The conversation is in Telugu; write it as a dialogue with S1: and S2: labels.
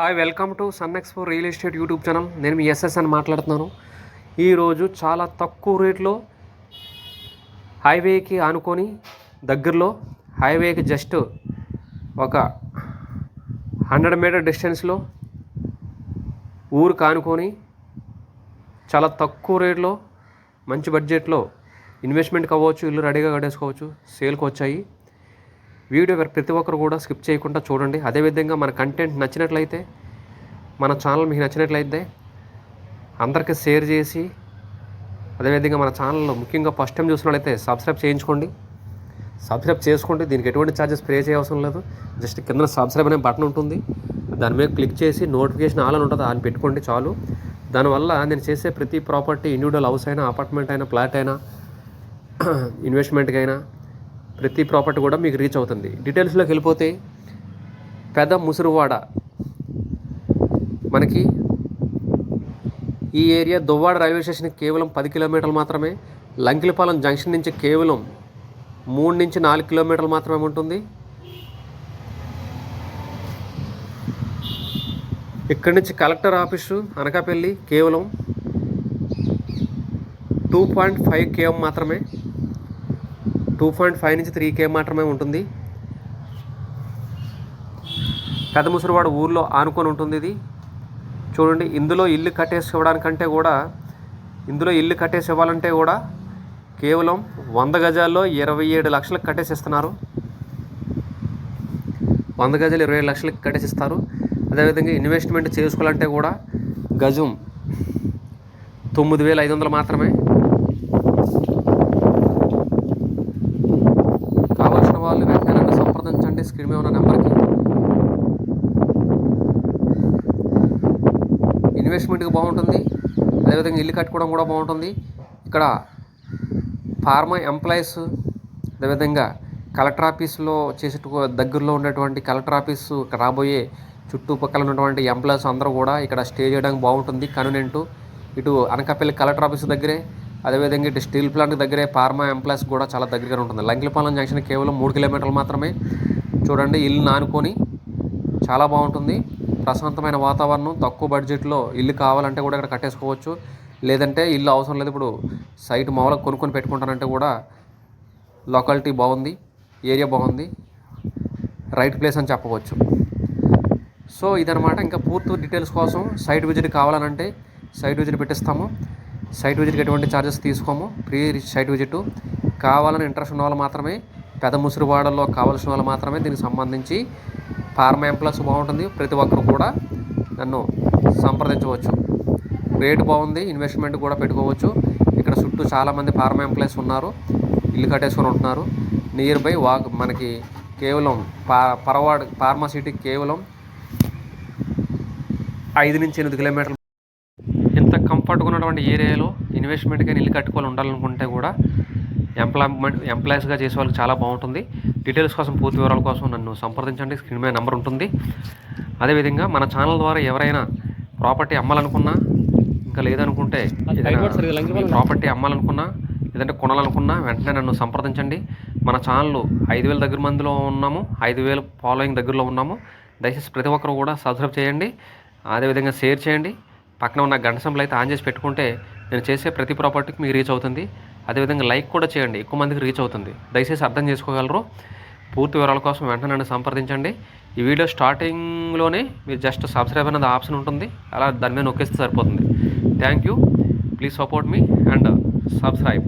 S1: Hi welcome to Sun Expo real estate YouTube channel నేను మీ ఎస్ఎస్ అని మాట్లాడుతున్నాను. ఈరోజు చాలా తక్కువ రేట్లో హైవేకి ఆనుకొని దగ్గరలో హైవేకి జస్ట్ ఒక హండ్రెడ్ మీటర్ డిస్టెన్స్లో ఊరు కానుకొని చాలా తక్కువ రేట్లో మంచి బడ్జెట్లో ఇన్వెస్ట్మెంట్కి అవ్వచ్చు ఇల్లు రెడీగా కట్టేసుకోవచ్చు సేల్కి వచ్చాయి. వీడియో ప్రతి ఒక్కరు కూడా స్కిప్ చేయకుండా చూడండి. అదేవిధంగా మన కంటెంట్ నచ్చినట్లయితే మన ఛానల్ మీకు నచ్చినట్లయితే అందరికీ షేర్ చేసి అదేవిధంగా మన ఛానల్లో ముఖ్యంగా ఫస్ట్ టైం చూసినట్లయితే సబ్స్క్రైబ్ చేయించుకోండి. సబ్స్క్రైబ్ చేసుకోండి. దీనికి ఎటువంటి ఛార్జెస్ పే చేయవసరం లేదు. జస్ట్ కింద సబ్స్క్రైబ్ అనే బటన్ ఉంటుంది. దాని మీద క్లిక్ చేసి నోటిఫికేషన్ ఆల్ అని ఉంటుంది అని పెట్టుకోండి చాలు. దానివల్ల నేను చేసే ప్రతి ప్రాపర్టీ ఇండివిజువల్ హౌస్ అయినా అపార్ట్మెంట్ అయినా ఫ్లాట్ అయినా ఇన్వెస్ట్మెంట్కి అయినా ప్రతి ప్రాపర్టీ కూడా మీకు రీచ్ అవుతుంది. డీటెయిల్స్లోకి వెళ్ళిపోతే పెద్ద ముసురువాడ మనకి ఈ ఏరియా దువ్వాడ రైల్వే స్టేషన్కి కేవలం పది కిలోమీటర్లు మాత్రమే లంకిలపాలెం జంక్షన్ నుంచి కేవలం మూడు నుంచి నాలుగు కిలోమీటర్లు మాత్రమే ఉంటుంది. ఇక్కడి నుంచి కలెక్టర్ ఆఫీసు అనకాపల్లి కేవలం టూ పాయింట్ ఫైవ్ కేఎం మాత్రమే. టూ పాయింట్ ఫైవ్ నుంచి త్రీ కే మాత్రమే ఉంటుంది. పెద్ద ముసలివాడ ఊర్లో ఆనుకొని ఉంటుంది ఇది. చూడండి ఇందులో ఇల్లు కట్టేసి ఇవ్వడానికంటే కూడా ఇందులో ఇల్లు కట్టేసి ఇవ్వాలంటే కూడా కేవలం వంద గజాల్లో ఇరవై ఏడు లక్షలకు కట్టేసి ఇస్తున్నారు వంద గజాలు ఇరవై ఏడు లక్షలకు కట్టేసి ఇస్తారు అదేవిధంగా ఇన్వెస్ట్మెంట్ చేసుకోవాలంటే కూడా గజం తొమ్మిది వేల ఐదు వందలు మాత్రమే కావాల్సిన వాళ్ళు వెంటనే నన్ను సంప్రదించండి స్క్రీన్ మీద ఉన్న నెంబర్కి. ఇన్వెస్ట్మెంట్కి బాగుంటుంది. అదేవిధంగా ఇల్లు కట్టుకోవడం కూడా బాగుంటుంది. ఇక్కడ ఫార్మా ఎంప్లాయీస్ అదేవిధంగా కలెక్టర్ ఆఫీస్లో చేసే దగ్గరలో ఉన్నటువంటి కలెక్టర్ ఆఫీస్ రాబోయే చుట్టుపక్కల ఉన్నటువంటి ఎంప్లాయీస్ అందరూ కూడా ఇక్కడ స్టే చేయడానికి బాగుంటుంది. కన్వీనెంట్ ఇటు అనకాపల్లి కలెక్టర్ ఆఫీస్ దగ్గరే అదేవిధంగా ఇటు స్టీల్ ప్లాంట్ దగ్గరే ఫార్మా ఎంప్లాయీస్ కూడా చాలా దగ్గరగా ఉంటుంది. లంకిలపాలెం జంక్షన్ కేవలం మూడు కిలోమీటర్లు మాత్రమే. చూడండి ఇల్లు నానుకొని చాలా బాగుంటుంది. ప్రశాంతమైన వాతావరణం తక్కువ బడ్జెట్లో ఇల్లు కావాలంటే కూడా ఇక్కడ కట్టేసుకోవచ్చు. లేదంటే ఇల్లు అవసరం లేదు ఇప్పుడు సైట్ మామూలుగా కొనుక్కొని పెట్టుకుంటానంటే కూడా లొకాలిటీ బాగుంది ఏరియా బాగుంది రైట్ ప్లేస్ అని చెప్పవచ్చు. సో ఇదనమాట ఇంకా పూర్తి డీటెయిల్స్ కోసం సైట్ విజిట్ కావాలనంటే సైట్ విజిట్ పెట్టిస్తాము. సైట్ విజిట్కి ఎటువంటి ఛార్జెస్ తీసుకోము. Free site visit. కావాలని ఇంట్రెస్ట్ ఉన్న వాళ్ళు మాత్రమే పెద్ద ముసురువాడల్లో కావలసిన వాళ్ళు మాత్రమే దీనికి సంబంధించి ఫార్మా ఎంప్లాస్ బాగుంటుంది. ప్రతి ఒక్కరు కూడా నన్ను సంప్రదించవచ్చు. రేటు బాగుంది ఇన్వెస్ట్మెంట్ కూడా పెట్టుకోవచ్చు. ఇక్కడ చుట్టూ చాలామంది ఫార్మా ఎంప్లాయీస్ ఉన్నారు. ఇల్లు కట్టేసుకొని ఉంటున్నారు. నియర్ బై వాక్ మనకి కేవలం పా పరవాడ్ ఫార్మాసిటీకి కేవలం ఐదు నుంచి ఎనిమిది కిలోమీటర్లు. ఇంత కంఫర్ట్గా ఉన్నటువంటి ఏరియాలో ఇన్వెస్ట్మెంట్ కానీ ఇల్లు కట్టుకోవాలి ఉండాలనుకుంటే కూడా ఎంప్లాయ్మెంట్ ఎంప్లాయీస్గా చేసే వాళ్ళకి చాలా బాగుంటుంది. డీటెయిల్స్ కోసం పూర్తి వివరాల కోసం నన్ను సంప్రదించండి. స్క్రీన్ మీద నెంబర్ ఉంటుంది. అదేవిధంగా మన ఛానల్ ద్వారా ఎవరైనా ప్రాపర్టీ అమ్మాలనుకున్నా ఇంకా లేదనుకుంటే ప్రాపర్టీ అమ్మాలనుకున్నా లేదంటే కొనాలనుకున్నా వెంటనే నన్ను సంప్రదించండి. మన ఛానల్ ఐదు వేల దగ్గర మందిలో ఉన్నాము. ఐదు వేల ఫాలోయింగ్ దగ్గరలో ఉన్నాము. దయచేసి ప్రతి ఒక్కరు కూడా సబ్స్క్రైబ్ చేయండి. అదేవిధంగా షేర్ చేయండి. పక్కన ఉన్న గంట సింబల్ అయితే ఆన్ చేసి పెట్టుకుంటే నేను చేసే ప్రతి ప్రాపర్టీకి మీకు రీచ్ అవుతుంది. అదేవిధంగా లైక్ కూడా చేయండి. ఎక్కువ మందికి రీచ్ అవుతుంది. దయచేసి అర్థం చేసుకోగలరు. పూర్తి వివరాల కోసం వెంటనే నన్ను సంప్రదించండి. ఈ వీడియో స్టార్టింగ్లోనే మీరు జస్ట్ సబ్స్క్రైబ్ అనేది ఆప్షన్ ఉంటుంది. అలా దాని మీద నొక్కేస్తే సరిపోతుంది. Thank you. Please support me and subscribe.